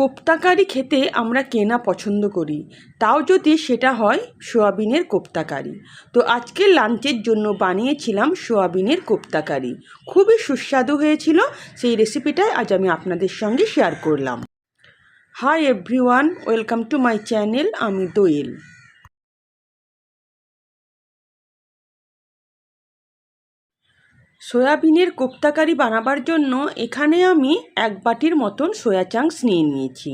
কোপ্তাকারি খেতে আমরা কেনা পছন্দ করি। তাও যদি সেটা হয় সোয়াবিনের কোপ্তাকারি। তো আজকে লাঞ্চের জন্য বানিয়েছিলাম সোয়াবিনের কোপ্তাকারি। খুবই সুস্বাদু হয়েছিল, সেই রেসিপিটাই আজ আমি আপনাদের সঙ্গে শেয়ার করলাম। Hi everyone, welcome to my channel, আমি দোয়েল। সয়াবিনের কোপ্তাকারি বানাবার জন্য এখানে আমি এক বাটির মতন সয়া চাংস নিয়ে নিয়েছি।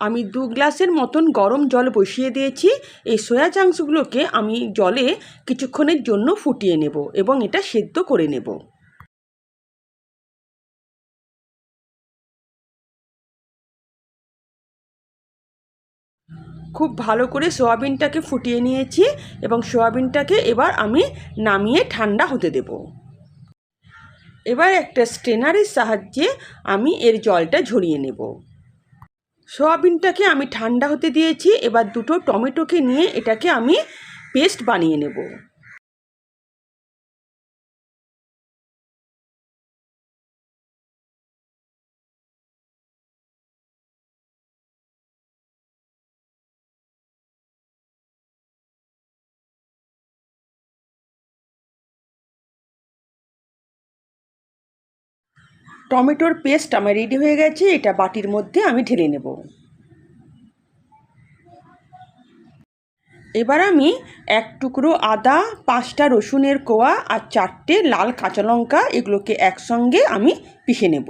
আমি দু গ্লাসের মতন গরম জল বসিয়ে দিয়েছি। এই সয়া চাংসগুলোকে আমি জলে কিছুক্ষণের জন্য ফুটিয়ে নেব এবং এটা সেদ্ধ করে নেব। খুব ভালো করে সোয়াবিনটাকে ফুটিয়ে নিয়েছি এবং সোয়াবিনটাকে এবার আমি নামিয়ে ঠান্ডা হতে দেব। এবার একটা স্ট্রেনারের সাহায্যে আমি এর জলটা ঝরিয়ে নেব। সোয়াবিনটাকে আমি ঠান্ডা হতে দিয়েছি, এবার দুটো টমেটোকে নিয়ে এটাকে আমি পেস্ট বানিয়ে নেব। টমেটোর পেস্ট আমার রেডি হয়ে গেছে, এটা বাটির মধ্যে আমি ঢেলে নেব। এবার আমি এক টুকরো আদা, পাঁচটা রসুনের কোয়া আর চারটে লাল কাঁচা লঙ্কা, এগুলোকে একসঙ্গে আমি পিষে নেব।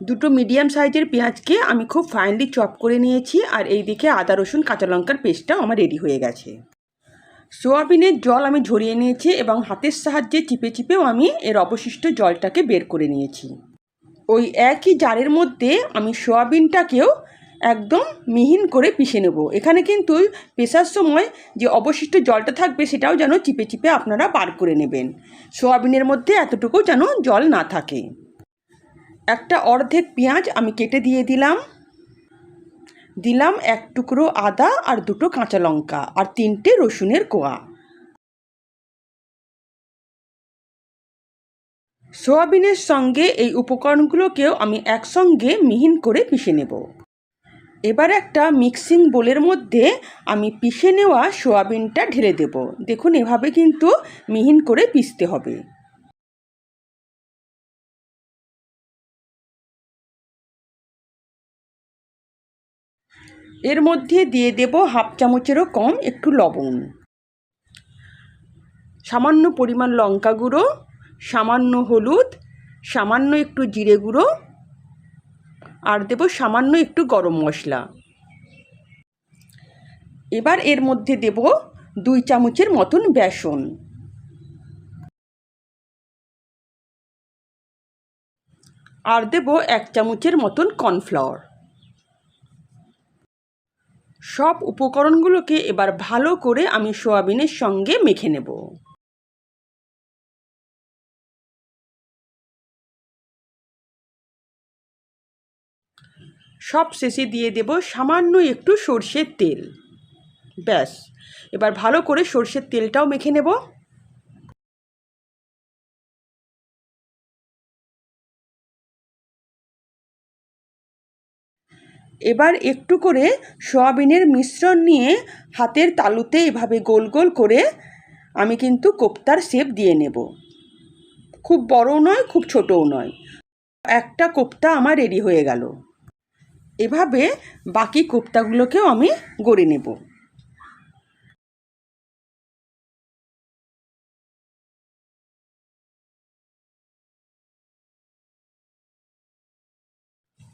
দুটো মিডিয়াম সাইজের পেঁয়াজকে আমি খুব ফাইনলি চপ করে নিয়েছি আর এই দিকে আদা, রসুন, কাঁচা লঙ্কার পেস্টটাও আমার রেডি হয়ে গেছে। সোয়াবিনের জল আমি ঝরিয়ে নিয়েছি এবং হাতের সাহায্যে চিপে চিপেও আমি এর অবশিষ্ট জলটাকে বের করে নিয়েছি। ওই একই জারের মধ্যে আমি সোয়াবিনটাকেও একদম মিহিন করে পিষে নেব। এখানে কিন্তু পেশার সময় যে অবশিষ্ট জলটা থাকবে সেটাও যেন চিপে চিপে আপনারা বার করে নেবেন। সোয়াবিনের মধ্যে এতটুকু যেন জল না থাকে। একটা অর্ধেক পেঁয়াজ আমি কেটে দিয়ে দিলাম। দিলাম এক টুকরো আদা আর দুটো কাঁচা লঙ্কা আর তিনটে রসুনের কোয়া। সোয়াবিনের সঙ্গে এই উপকরণগুলোকেও আমি একসঙ্গে মিহিন করে পিষে নেব। এবার একটা মিক্সিং বোলের মধ্যে আমি পিষে নেওয়া সোয়াবিনটা ঢেলে দেব। দেখুন এভাবে কিন্তু মিহিন করে পিষতে হবে। এর মধ্যে দিয়ে দেব হাফ চামচেরও কম একটু লবণ। সামান্য পরিমাণ লঙ্কা গুঁড়ো, সামান্য হলুদ, সামান্য একটু জিরে গুঁড়ো, আর দেব সামান্য একটু গরম মশলা। এবার এর মধ্যে দেব দুই চামচের মতন বেসন। আর দেব এক চামচের মতন কর্নফ্লাওয়ার। সব উপকরণগুলোকে এবার ভালো করে আমি সোয়াবিনের সঙ্গে মেখে নেব। সব শেষে দিয়ে দেব সামান্য একটু সর্ষের তেল। ব্যাস, এবার ভালো করে সর্ষের তেলটাও মেখে নেব। এবার একটু করে সোয়াবিনের মিশ্রণ নিয়ে হাতের তালুতে এভাবে গোল গোল করে আমি কিন্তু কোপ্তার শেপ দিয়ে নেব। খুব বড়ও নয়, খুব ছোটও নয়। একটা কোপ্তা আমার রেডি হয়ে গেল। এভাবে বাকি কোপ্তাগুলোকেও আমি গড়ে নেব।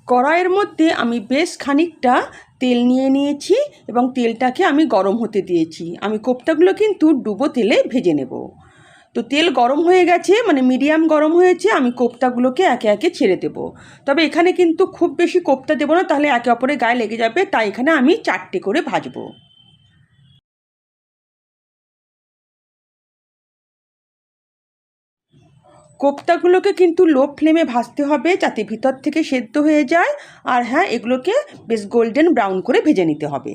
কড়াইয়ের মধ্যে আমি বেশ খানিকটা তেল নিয়ে নিয়েছি এবং তেলটাকে আমি গরম হতে দিয়েছি। আমি কোপ্তাগুলো কিন্তু ডুবো তেলে ভেজে নেব। তো তেল গরম হয়ে গেছে মানে মিডিয়াম গরম হয়েছে, আমি কোপ্তাগুলোকে একে একে ছেড়ে দেব। তবে এখানে কিন্তু খুব বেশি কোপ্তা দেবো না, তাহলে একে অপরে গায়ে লেগে যাবে, তাই এখানে আমি চারটে করে ভাজবো। কোপ্তাগুলোকে কিন্তু লো ফ্লেমে ভাজতে হবে যাতে ভিতর থেকে সেদ্ধ হয়ে যায়। আর হ্যাঁ এগুলোকে বেশ গোল্ডেন ব্রাউন করে ভেজে নিতে হবে।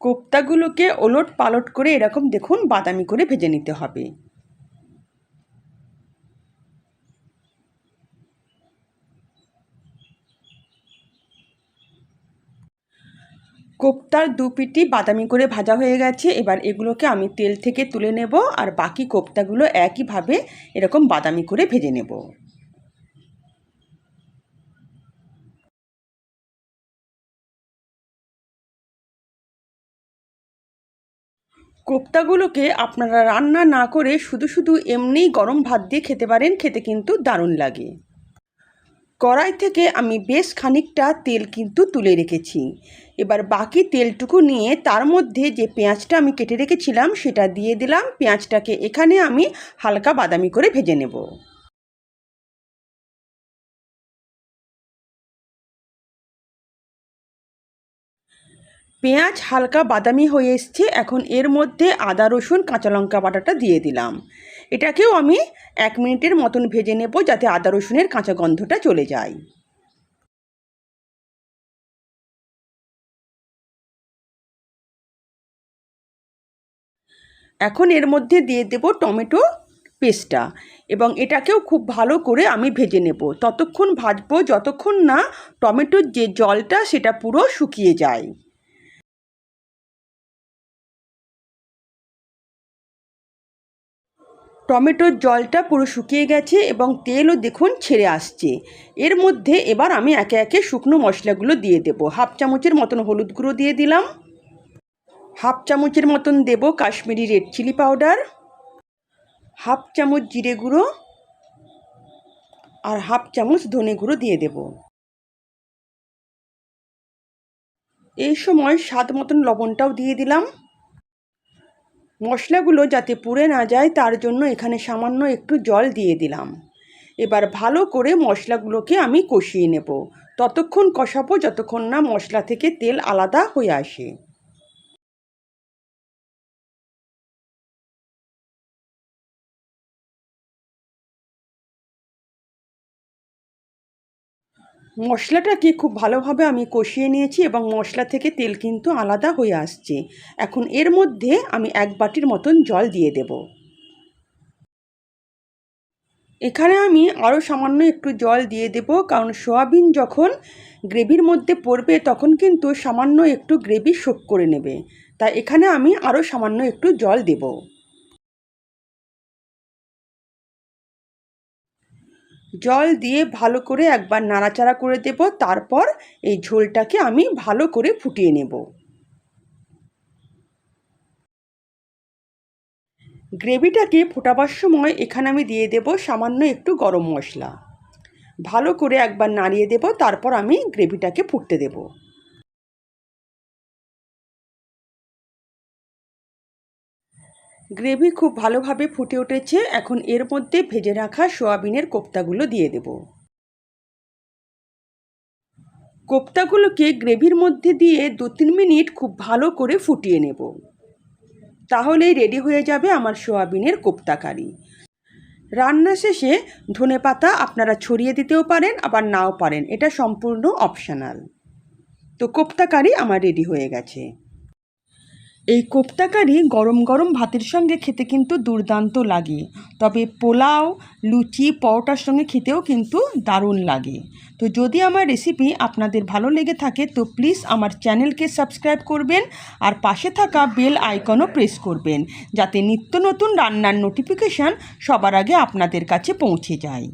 কোপ্তাগুলোকে ওলট পালট করে এরকম দেখুন বাদামি করে ভেজে নিতে হবে। কোপ্তার দু পিটি বাদামি করে ভাজা হয়ে গেছে। এবার এগুলোকে আমি তেল থেকে তুলে নেব আর বাকি কোপ্তাগুলো একইভাবে এরকম বাদামি করে ভেজে নেব। কোপ্তাগুলোকে আপনারা রান্না না করে শুধু শুধু এমনিই গরম ভাত দিয়ে খেতে পারেন, খেতে কিন্তু দারুণ লাগে। কড়াই থেকে আমি বেশ খানিকটা তেল কিন্তু তুলে রেখেছি। এবার বাকি তেলটুকু নিয়ে তার মধ্যে যে পেঁয়াজটা আমি কেটে রেখেছিলাম, সেটা দিয়ে দিলাম। পেঁয়াজটাকে এখানে আমি হালকা বাদামি করে ভেজে নেব। পেঁয়াজ হালকা বাদামি হয়ে এসছে। এখন এর মধ্যে আদা, রসুন, কাঁচা লঙ্কা বাটাটা দিয়ে দিলাম। এটাকেও আমি এক মিনিটের মতন ভেজে নেব যাতে আদা রসুনের কাঁচা গন্ধটা চলে যায়। এখন এর মধ্যে দিয়ে দেব টমেটো পেস্টটা এবং এটাকেও খুব ভালো করে আমি ভেজে নেব। ততক্ষণ ভাজবো যতক্ষণ না টমেটোর যে জলটা সেটা পুরো শুকিয়ে যায়। টমেটোর জলটা পুরো শুকিয়ে গেছে এবং তেলও দেখুন ছেড়ে আসছে। এর মধ্যে এবার আমি একে একে শুকনো মশলাগুলো দিয়ে দেব। হাফ চামচের মতন হলুদ গুঁড়ো দিয়ে দিলাম। হাফ চামচের মতন দেব Kashmiri red chilli powder. Half চামচ জিরে গুঁড়ো। আর হাফ চামচ ধনে গুঁড়ো দিয়ে দেব। এই সময় স্বাদ মতন লবণটাও দিয়ে দিলাম। মশলাগুলো যাতে পুড়ে না যায়, তার জন্য এখানে সামান্য একটু জল দিয়ে দিলাম। এবার ভালো করে মশলাগুলোকে আমি কষিয়ে নেব। ততক্ষণ কষাবো, যতক্ষণ না মশলা থেকে তেল আলাদা হয়ে আসে। মশলাটাকে খুব ভালোভাবে আমি কষিয়ে নিয়েছি এবং মশলা থেকে তেল কিন্তু আলাদা হয়ে আসছে। এখন এর মধ্যে আমি এক বাটির মতন জল দিয়ে দেব। এখানে আমি আরও সামান্য একটু জল দিয়ে দেব, কারণ সোয়াবিন যখন গ্রেভির মধ্যে পড়বে তখন কিন্তু সামান্য একটু গ্রেভি শোক করে নেবে। তাই এখানে আমি আরও সামান্য একটু জল দেবো। জল দিয়ে ভালো করে একবার নাড়াচাড়া করে দেব, তারপর এই ঝোলটাকে আমি ভালো করে ফুটিয়ে নেব। গ্রেভিটাকে ফোটাবার সময় এখানে আমি দিয়ে দেব সামান্য একটু গরম মশলা। ভালো করে একবার নাড়িয়ে দেব, তারপর আমি গ্রেভিটাকে ফুটতে দেবো। গ্রেভি খুব ভালোভাবে ফুটে উঠেছে। এখন এর মধ্যে ভেজে রাখা সোয়াবিনের কোপ্তাগুলো দিয়ে দেব। কোপ্তাগুলোকে গ্রেভির মধ্যে দিয়ে দু তিন মিনিট খুব ভালো করে ফুটিয়ে নেব। তাহলেই রেডি হয়ে যাবে আমার সোয়াবিনের কোপ্তা কারি। রান্না শেষে ধনে পাতা আপনারা ছড়িয়ে দিতেও পারেন, আবার নাও পারেন। এটা সম্পূর্ণ অপশানাল তো কোপ্তা কারি আমার রেডি হয়ে গেছে। এই কোপ্তা কারি গরম গরম ভাতের সঙ্গে খেতে কিন্তু দুর্দান্ত লাগে। তবে পোলাও, লুচি, পরোটার সঙ্গে খেতেও কিন্তু দারুণ লাগে। তো যদি আমার রেসিপি আপনাদের ভালো লেগে থাকে, তো প্লিজ আমার চ্যানেলকে সাবস্ক্রাইব করবেন আর পাশে থাকা বেল আইকনও প্রেস করবেন, যাতে নিত্য নতুন রান্নার নোটিফিকেশান সবার আগে আপনাদের কাছে পৌঁছে যায়।